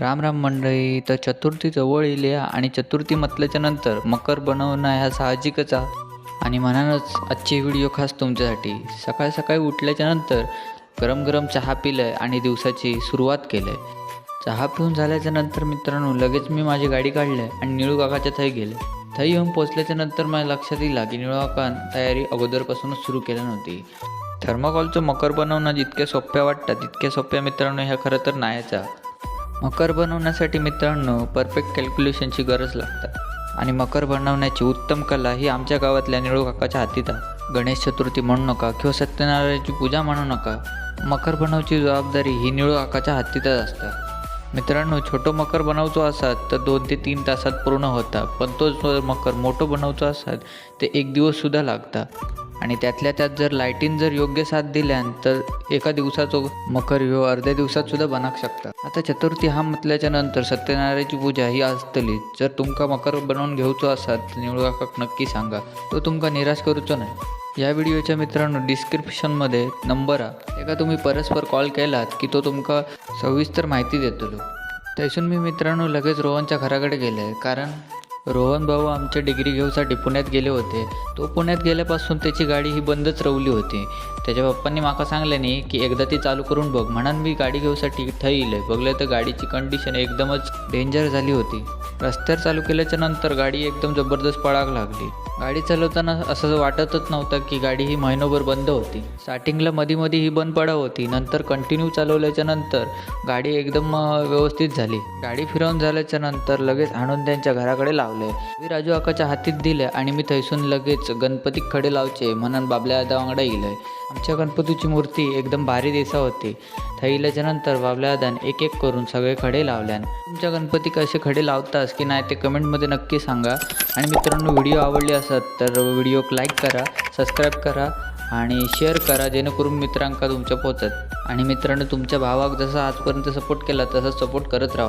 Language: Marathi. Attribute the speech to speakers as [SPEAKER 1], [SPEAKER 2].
[SPEAKER 1] राम राम मंडळी तर चतुर्थी जवळ येईल आणि चतुर्थी म्हटल्याच्या नंतर मकर बनवणं ह्या साहजिकच आहे आणि म्हणानच आजची व्हिडिओ खास तुमच्यासाठी. सकाळी सकाळी उठल्याच्या नंतर गरम गरम चहा पिलं आणि दिवसाची सुरुवात केलं चहा पिऊन झाल्याच्यानंतर मित्रांनो लगेच मी माझी गाडी काढली आणि निळू काकाच्या थई गेले थंय येऊन पोचल्याच्या नंतर माझ्या लक्षात येईल की निळू तयारी अगोदरपासूनच सुरू केली नव्हती. थर्माकॉलचं मकर बनवणं जितक्या सोप्या वाटतात तितक्या सोप्या मित्रांनो ह्या खरं तर नाहीचा मकर बनवण्यासाठी मित्रांनो परफेक्ट कॅल्क्युलेशनची गरज लागतात आणि मकर बनवण्याची उत्तम कला ही आमच्या गावातल्या निळू काकाच्या हातीत आहे. गणेश चतुर्थी म्हणू नका किंवा सत्यनारायणाची पूजा म्हणू नका. मकर बनवची जबाबदारी ही निळू काकाच्या हातीतच असतात मित्रांनो छोटो मकर बनवतो असात तर दोन ते तीन तासात पूर्ण होता. पण तोच मकर मोठो बनवतो असात ते एक दिवससुद्धा लागता. आणि त्यातल्या त्यात जर लाईटीन जर योग्य साथ दिल्यान तर एका दिवसाचो मकर ह्यो अर्ध्या दिवसात सुद्धा बनाक शकता. आता चतुर्थी हा म्हटल्याच्या नंतर सत्यनारायणाची पूजा ही असतली. जर तुमका मकर बनवून घेऊचो असाल तर निवळ नक्की सांगा. तो तुमका निराश करूचो नाही. या व्हिडिओच्या मित्रांनो डिस्क्रिप्शनमध्ये नंबर हा एका तुम्ही परस्पर कॉल केलात की तो तुमका सविस्तर माहिती देतलो. त्यातून मी मित्रांनो लगेच रोहनच्या घराकडे गेले. कारण रोहन भाऊ आमच्या डिग्री घेऊसाठी पुण्यात गेले होते. तो पुण्यात गेल्यापासून त्याची गाडी ही बंदच रवली होती. त्याच्या पप्पांनी माका सांगल्याने की एकदा ती चालू करून बघ. म्हणून मी गाडी घेऊसाठी थंय बघलं तर गाडीची कंडिशन एकदमच डेंजर झाली होती. रस्त्यावर चालू केल्याच्यानंतर गाडी एकदम जबरदस्त पळाक लागली. गाडी चालवताना असं वाटतच नव्हतं की गाडी ही महिनोभर बंद होती. स्टार्टिंगला मध्ये मध्ये ही बंद पडा होती. नंतर कंटिन्यू चालवल्याच्या नंतर गाडी एकदम व्यवस्थित झाली. गाडी फिरवून झाल्याच्यानंतर लगेच आणून त्यांच्या घराकडे लावले. मी राजू आकाच्या हातीत दिले आणि मी थैसून लगेच गणपती खडे लावचे म्हणून बाबल्या दादा वांगडा येईल आमच्या गणपतीची मूर्ती एकदम भारी दिसा होती. थैल्याच्या नंतर बाबल्या दादान एक एक करून सगळे खडे लावल्यान. तुमच्या गणपती कसे खडे लावतास की नाही ते कमेंटमध्ये नक्की सांगा. आणि मित्रांनो व्हिडिओ आवडली असत तर व्हिडिओक लाईक करा सबस्क्राईब करा आणि शेअर करा जेणेकरून मित्रांका तुमच्या पोचत. आणि मित्रांनो तुमच्या भावाक जसा आजपर्यंत सपोर्ट केला तसा सपोर्ट करत राहा.